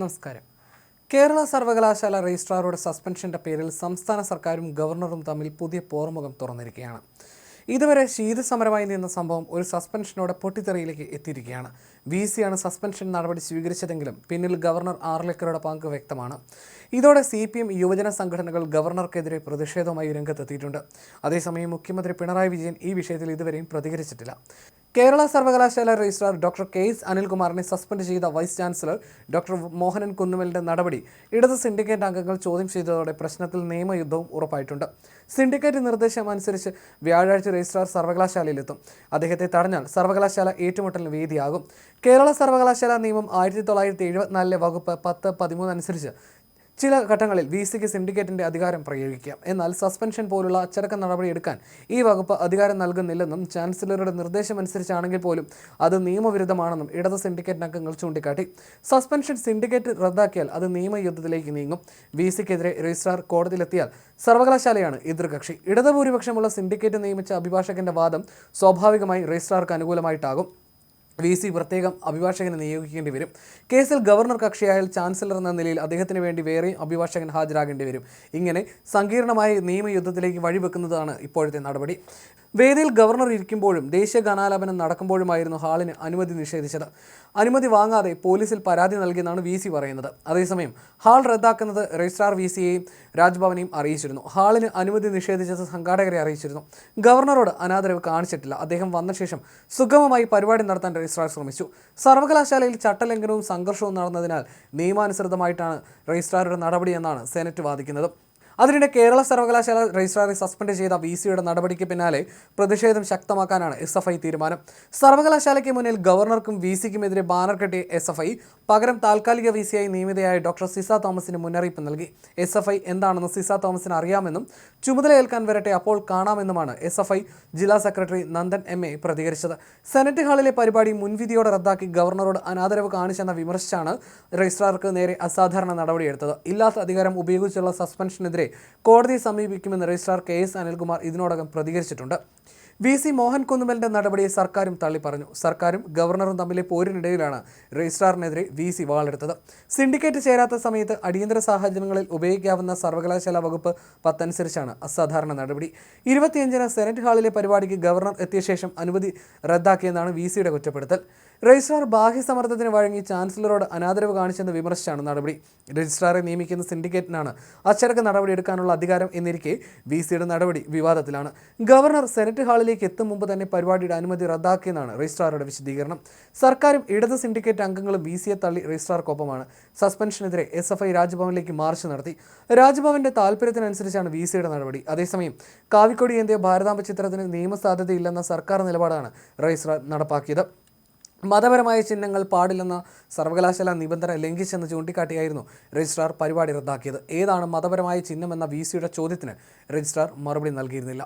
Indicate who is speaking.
Speaker 1: നമസ്കാരം. കേരള സർവകലാശാല രജിസ്ട്രാറുടെ സസ്പെൻഷന്റെ പേരിൽ സംസ്ഥാന സർക്കാരും ഗവർണറും തമ്മിൽ പുതിയ പോർമുഖം തുറന്നിരിക്കുകയാണ്. ഇതുവരെ ശീതസമരമായി നിന്ന സംഭവം ഒരു സസ്പെൻഷനോടെ പൊട്ടിത്തെറിയിലേക്ക് എത്തിയിരിക്കുകയാണ്. വി സിയാണ് സസ്പെൻഷൻ നടപടി സ്വീകരിച്ചതെങ്കിലും പിന്നിൽ ഗവർണർ ആർലെക്കറുടെ പങ്ക് വ്യക്തമാണ്. ഇതോടെ സി പി എം യുവജന സംഘടനകൾ ഗവർണർക്കെതിരെ പ്രതിഷേധവുമായി രംഗത്തെത്തിയിട്ടുണ്ട്. അതേസമയം മുഖ്യമന്ത്രി പിണറായി വിജയൻ ഈ വിഷയത്തിൽ ഇതുവരെയും പ്രതികരിച്ചിട്ടില്ല. കേരള സർവകലാശാല രജിസ്ട്രാർ ഡോക്ടർ കെ എസ് അനിൽകുമാറിനെ സസ്പെൻഡ് ചെയ്ത വൈസ് ചാൻസലർ ഡോക്ടർ മോഹനൻ കുന്നുമലിന്റെ നടപടി. ഇടത് സിൻഡിക്കേറ്റ് അംഗങ്ങൾ ചോദ്യം ചെയ്തതോടെ പ്രശ്നത്തിൽ നിയമയുദ്ധവും ഉറപ്പായിട്ടുണ്ട്. സിൻഡിക്കേറ്റ് നിർദ്ദേശം അനുസരിച്ച് വ്യാഴാഴ്ച രജിസ്ട്രാർ സർവകലാശാലയിലെത്തും. അദ്ദേഹത്തെ തടഞ്ഞാൽ സർവകലാശാല ഏറ്റുമുട്ടലിന് വേദിയാകും. കേരള സർവകലാശാല നിയമം ആയിരത്തി തൊള്ളായിരത്തി എഴുപത്തിനാലിലെ വകുപ്പ് പത്ത് പതിമൂന്ന് അനുസരിച്ച് ചില ഘട്ടങ്ങളിൽ വി സിക്ക് സിൻഡിക്കേറ്റിന്റെ അധികാരം പ്രയോഗിക്കാം. എന്നാൽ സസ്പെൻഷൻ പോലുള്ള അച്ചടക്ക നടപടി എടുക്കാൻ ഈ വകുപ്പ് അധികാരം നൽകുന്നില്ലെന്നും ചാൻസലറുടെ നിർദ്ദേശമനുസരിച്ചാണെങ്കിൽ പോലും അത് നിയമവിരുദ്ധമാണെന്നും ഇടത് സിൻഡിക്കേറ്റ് അംഗങ്ങൾ ചൂണ്ടിക്കാട്ടി. സസ്പെൻഷൻ സിൻഡിക്കേറ്റ് റദ്ദാക്കിയാൽ അത് നിയമയുദ്ധത്തിലേക്ക് നീങ്ങും. വി സിക്കെതിരെ രജിസ്ട്രാർ കോടതിയിലെത്തിയാൽ സർവകലാശാലയാണ് എതിർകക്ഷി. ഇടതുഭൂരിപക്ഷമുള്ള സിൻഡിക്കേറ്റ് നിയമിച്ച അഭിഭാഷകന്റെ വാദം സ്വാഭാവികമായി രജിസ്ട്രാർക്ക് അനുകൂലമായിട്ടാകും. വി സി പ്രത്യേകം അഭിഭാഷകനെ നിയോഗിക്കേണ്ടി വരും. കേസിൽ ഗവർണർ കക്ഷിയായാൽ ചാൻസലർ എന്ന നിലയിൽ അദ്ദേഹത്തിന് വേണ്ടി വേറെയും അഭിഭാഷകൻ ഹാജരാകേണ്ടി വരും. ഇങ്ങനെ സങ്കീർണമായ നിയമയുദ്ധത്തിലേക്ക് വഴിവെക്കുന്നതാണ് ഇപ്പോഴത്തെ നടപടി. വേദിയിൽ ഗവർണർ ഇരിക്കുമ്പോഴും ദേശീയ ഗാനാലാപനം നടക്കുമ്പോഴുമായിരുന്നു ഹാളിന് അനുമതി നിഷേധിച്ചത്. അനുമതി വാങ്ങാതെ പോലീസിൽ പരാതി നൽകിയെന്നാണ് വി സി പറയുന്നത്. അതേസമയം ഹാൾ റദ്ദാക്കുന്നത് രജിസ്ട്രാർ വി സിയെയും രാജ്ഭവനെയും അറിയിച്ചിരുന്നു. ഹാളിന് അനുമതി നിഷേധിച്ചത് സംഘാടകരെ അറിയിച്ചിരുന്നു. ഗവർണറോട് അനാദരവ് കാണിച്ചിട്ടില്ല. അദ്ദേഹം വന്ന ശേഷം സുഗമമായി പരിപാടി നടത്താൻ രജിസ്ട്രാർ ശ്രമിച്ചു സർവകലാശാലയിൽ ചട്ടലംഘനവും സംഘർഷവും നടന്നതിനാൽ നിയമാനുസൃതമായിട്ടാണ് രജിസ്ട്രാറുടെ നടപടിയെന്നാണ് സെനറ്റ് വാദിക്കുന്നത്. അതിനിടെ കേരള സർവകലാശാല രജിസ്ട്രാറെ സസ്പെൻഡ് ചെയ്ത വി സിയുടെ നടപടിക്ക് പിന്നാലെ പ്രതിഷേധം ശക്തമാക്കാനാണ് എസ് എഫ് ഐ തീരുമാനം. സർവകലാശാലയ്ക്ക് മുന്നിൽ ഗവർണർക്കും വി സിക്കുമെതിരെ ബാനർ കെട്ടിയ എസ് എഫ് ഐ പകരം താൽക്കാലിക വി സിയായി നിയമിതയായ ഡോക്ടർ സിസ തോമസിന് മുന്നറിയിപ്പ് നൽകി. എസ് എഫ് ഐ എന്താണെന്ന് സിസ തോമസിന് അറിയാമെന്നും ചുമതല ഏൽക്കാൻ വരട്ടെ അപ്പോൾ കാണാമെന്നുമാണ് എസ് എഫ് ഐ ജില്ലാ സെക്രട്ടറി നന്ദൻ എം എ പ്രതികരിച്ചത്. സെനറ്റ് ഹാളിലെ പരിപാടി മുൻവിധിയോടെ റദ്ദാക്കി ഗവർണറോട് അനാദരവ് കാണിച്ചെന്ന വിമർശിച്ചാണ് രജിസ്ട്രാർക്ക് നേരെ അസാധാരണ നടപടിയെടുത്തത്. ഇല്ലാത്ത അധികാരം ഉപയോഗിച്ചുള്ള സസ്പെൻഷനെതിരെ കോടതിയെ സമീപിക്കുമെന്ന് രജിസ്ട്രാർ കെ എസ് അനിൽകുമാർ ഇതിനോടകം പ്രതികരിച്ചിട്ടുണ്ട്. വി സി മോഹൻ കുന്നുമലിന്റെ നടപടിയെ സർക്കാരും തള്ളിപ്പറഞ്ഞു. സർക്കാരും ഗവർണറും തമ്മിലെ പോരിനിടയിലാണ് രജിസ്ട്രാറിനെതിരെ വി സി വാളെടുത്തത്. സിൻഡിക്കേറ്റ് ചേരാത്ത സമയത്ത് അടിയന്തര സാഹചര്യങ്ങളിൽ ഉപയോഗിക്കാവുന്ന സർവകലാശാല വകുപ്പ് പത്തനുസരിച്ചാണ് അസാധാരണ നടപടി. ഇരുപത്തിയഞ്ചിന് സെനറ്റ് ഹാളിലെ പരിപാടിക്ക് ഗവർണർ എത്തിയ ശേഷം അനുമതി റദ്ദാക്കിയെന്നാണ് വി സിയുടെ കുറ്റപ്പെടുത്തൽ. രജിസ്ട്രാർ ബാഹ്യസമ്മർദ്ദത്തിന് വഴങ്ങി ചാൻസലറോട് അനാദരവ് കാണിച്ചെന്ന് വിമർശിച്ചാണ് നടപടി. രജിസ്ട്രാറെ നിയമിക്കുന്ന സിൻഡിക്കേറ്റിനാണ് അച്ചടക്ക നടപടി എടുക്കാനുള്ള അധികാരം എന്നിരിക്കെ വി സിയുടെ നടപടി വിവാദത്തിലാണ്. ഗവർണർ സെനറ്റ് ഹാളിലേക്ക് എത്തും മുമ്പ് തന്നെ പരിപാടിയുടെ അനുമതി റദ്ദാക്കിയെന്നാണ് രജിസ്ട്രാറുടെ വിശദീകരണം. സർക്കാരും ഇടത് സിൻഡിക്കേറ്റ് അംഗങ്ങളും വി സിയെ തള്ളി രജിസ്ട്രാർക്കൊപ്പമാണ്. സസ്പെൻഷനെതിരെ എസ് എഫ് ഐ രാജ്ഭവനിലേക്ക് മാർച്ച് നടത്തി. രാജ്ഭവന്റെ താല്പര്യത്തിനനുസരിച്ചാണ് വി സിയുടെ നടപടി. അതേസമയം കാവിക്കൊടി എന്തിയ ഭാരതാംബ ചിത്രത്തിന് നിയമസാധ്യതയില്ലെന്ന സർക്കാർ നിലപാടാണ് രജിസ്ട്രാർ നടപ്പാക്കിയത്. മതപരമായ ചിഹ്നങ്ങൾ പാടില്ലെന്ന സർവകലാശാല നിബന്ധന ലംഘിച്ചെന്ന് ചൂണ്ടിക്കാട്ടിയായിരുന്നു രജിസ്ട്രാർ പരിപാടി റദ്ദാക്കിയത്. ഏതാണ് മതപരമായ ചിഹ്നമെന്ന വി സിയുടെ ചോദ്യത്തിന് രജിസ്ട്രാർ മറുപടി നൽകിയിരുന്നില്ല.